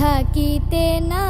থাকিতে না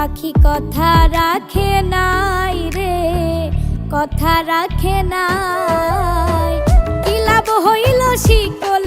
পাখি কথা রাখে নাই রে কথা রাখে নাই। কি লাভ হইল শিকল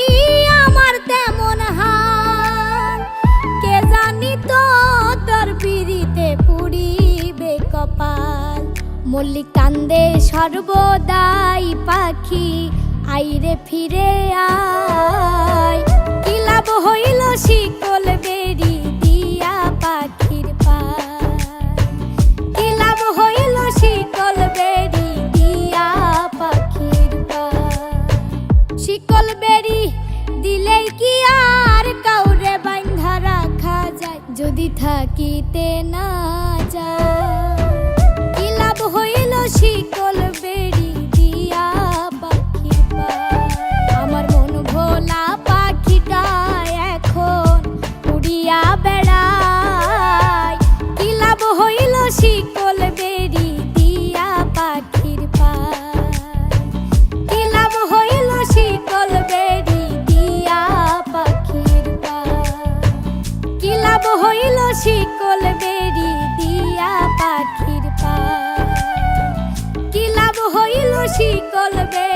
কান্দে সর্বদাই পাখি, আইরে ফিরে আয়। কি লাভ হইল শিকল বেরি দিয়া পাখির কি লাভ হইল শিকল বেরি দিয়া পাখির শিকল বেরি দিলেই কি আর কাউরে বান্ধা রাখা যায়? যদি থাকিতে না যায়, কি লাভ হইল শিকল বেরি দিয়া পায় আমার মন পাখিটা এখন উড়িয়া বেড়ায়। কি হইল শিকল বেরি দিয়া পাখির পায়? কি হইল শিকল বেরি দিয়া পাখির পায়? কি হইল শিকল বেরি দিয়া শিকল বেরি